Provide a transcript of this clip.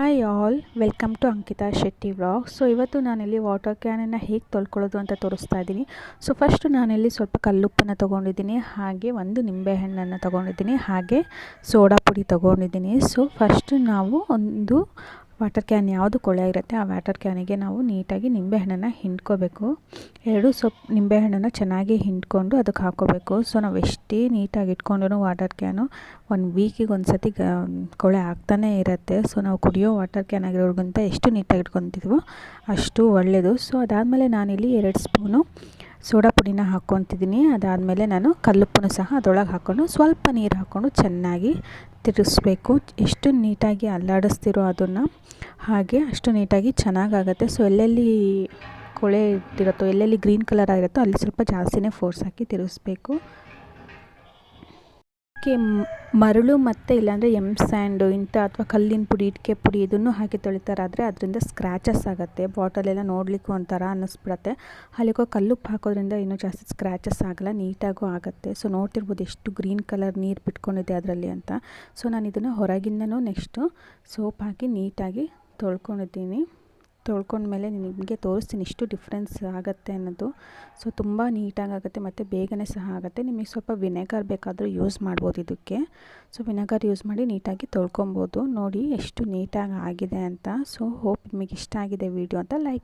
Hi all welcome to Ankita Shetty vlog so ಇವತ್ತು ನಾನಿಲ್ಲಿ water ಕ್ಯಾನನ್ನು ಹೇಗೆ ತೊಳ್ಕೊಳ್ಳೋದು ಅಂತ ತೋರಿಸ್ತಾ ಇದ್ದೀನಿ. ಸೊ ಫಸ್ಟು ನಾನಿಲ್ಲಿ ಸ್ವಲ್ಪ ಕಲ್ಲುಪ್ಪನ್ನು ತೊಗೊಂಡಿದ್ದೀನಿ, ಹಾಗೆ ಒಂದು ನಿಂಬೆಹಣ್ಣನ್ನು ತೊಗೊಂಡಿದ್ದೀನಿ, ಹಾಗೆ ಸೋಡಾ ಪುಡಿ ತೊಗೊಂಡಿದ್ದೀನಿ. ಸೊ ಫಸ್ಟು ನಾವು ಒಂದು ವಾಟರ್ ಕ್ಯಾನ್ ಯಾವುದು ಕೊಳೆ ಇರುತ್ತೆ ಆ ವಾಟರ್ ಕ್ಯಾನಿಗೆ ನಾವು ನೀಟಾಗಿ ನಿಂಬೆಹಣ್ಣನ್ನು ಹಿಂಡ್ಕೋಬೇಕು. ಎರಡು ಸೊಪ್ಪು ನಿಂಬೆಹಣ್ಣನ್ನು ಚೆನ್ನಾಗಿ ಹಿಂಡ್ಕೊಂಡು ಅದಕ್ಕೆ ಹಾಕೋಬೇಕು ಸೊ, ನಾವು ಎಷ್ಟೇ ನೀಟಾಗಿ ಇಟ್ಕೊಂಡ್ರೂ ವಾಟರ್ ಕ್ಯಾನು ಒಂದು ವೀಕಿಗೆ ಒಂದು ಸತಿ ಕೊಳೆ ಆಗ್ತಾನೆ ಇರುತ್ತೆ. ಸೊ, ನಾವು ಕುಡಿಯೋ ವಾಟರ್ ಕ್ಯಾನ್ ಆಗಿರೋರ್ಗಿಂತ ಎಷ್ಟು ನೀಟಾಗಿ ಇಟ್ಕೊತಿದ್ವೋ ಅಷ್ಟು ಒಳ್ಳೆಯದು ಸೊ, ಅದಾದಮೇಲೆ ನಾನಿಲ್ಲಿ ಎರಡು ಸ್ಪೂನು ಸೋಡಾ ಪುಡಿನ ಹಾಕ್ಕೊತಿದ್ದೀನಿ. ಅದಾದಮೇಲೆ ನಾನು ಕಲ್ಲುಪ್ಪನ್ನು ಸಹ ಅದರೊಳಗೆ ಹಾಕ್ಕೊಂಡು ಸ್ವಲ್ಪ ನೀರು ಹಾಕ್ಕೊಂಡು ಚೆನ್ನಾಗಿ ತಿರುಗಿಸ್ಬೇಕು. ಎಷ್ಟು ನೀಟಾಗಿ ಅಲ್ಲಾಡಿಸ್ತಿರೋ ಅದನ್ನು ಹಾಗೆ ಅಷ್ಟು ನೀಟಾಗಿ ಚೆನ್ನಾಗಾಗತ್ತೆ. ಸೊ ಎಲ್ಲೆಲ್ಲಿ ಕೊಳೆ ಇಟ್ಟಿರುತ್ತೋ, ಎಲ್ಲೆಲ್ಲಿ ಗ್ರೀನ್ ಕಲರ್ ಆಗಿರುತ್ತೋ, ಅಲ್ಲಿ ಸ್ವಲ್ಪ ಜಾಸ್ತಿನೇ ಫೋರ್ಸ್ ಹಾಕಿ ತಿರುಗಿಸ್ಬೇಕು. ಕೆ ಮರಳು ಮತ್ತು ಇಲ್ಲಾಂದರೆ ಎಂ ಸ್ಯಾಂಡು ಇಂಥ ಅಥವಾ ಕಲ್ಲಿನ ಪುಡಿ, ಇಟ್ಕೆ ಪುಡಿ ಇದನ್ನು ಹಾಕಿ ತೊಳಿತಾರಾದರೆ ಅದರಿಂದ ಸ್ಕ್ರ್ಯಾಚಸ್ ಆಗುತ್ತೆ. ಬಾಟಲೆಲ್ಲ ನೋಡಲಿಕ್ಕೂ ಒಂಥರ ಅನ್ನಿಸ್ಬಿಡತ್ತೆ. ಅಲ್ಲಿಗೋ ಕಲ್ಲುಪ್ಪು ಹಾಕೋದ್ರಿಂದ ಇನ್ನೂ ಜಾಸ್ತಿ ಸ್ಕ್ರ್ಯಾಚಸ್ ಆಗಲ್ಲ, ನೀಟಾಗೂ ಆಗುತ್ತೆ. ಸೊ ನೋಡ್ತಿರ್ಬೋದು ಎಷ್ಟು ಗ್ರೀನ್ ಕಲರ್ ನೀರು ಬಿಟ್ಕೊಂಡಿದೆ ಅದರಲ್ಲಿ ಅಂತ. ಸೊ ನಾನು ಇದನ್ನು ಹೊರಗಿಂದನೂ ನೆಕ್ಸ್ಟು ಸೋಪ್ ಹಾಕಿ ನೀಟಾಗಿ ತೊಳ್ಕೊಂಡಿದ್ದೀನಿ. ತೊಳ್ಕೊಂಡ್ಮೇಲೆ ನಿಮಗೆ ತೋರಿಸ್ತೀನಿ ಇಷ್ಟು ಡಿಫ್ರೆನ್ಸ್ ಆಗುತ್ತೆ ಅನ್ನೋದು. ಸೊ, ತುಂಬ ನೀಟಾಗಿ ಆಗುತ್ತೆ ಮತ್ತು ಬೇಗನೆ ಸಹ ಆಗುತ್ತೆ. ನಿಮಗೆ ಸ್ವಲ್ಪ ವಿನೆಗರ್ ಬೇಕಾದರೂ ಯೂಸ್ ಮಾಡ್ಬೋದು ಇದಕ್ಕೆ. ಸೊ, ವಿನೆಗರ್ ಯೂಸ್ ಮಾಡಿ ನೀಟಾಗಿ ತೊಳ್ಕೊಬೋದು. ನೋಡಿ ಎಷ್ಟು ನೀಟಾಗಿ ಆಗಿದೆ ಅಂತ. ಸೊ, ಹೋಪ್ ನಿಮಗೆ ಇಷ್ಟ ಆಗಿದೆ ವಿಡಿಯೋ ಅಂತ ಲೈಕ್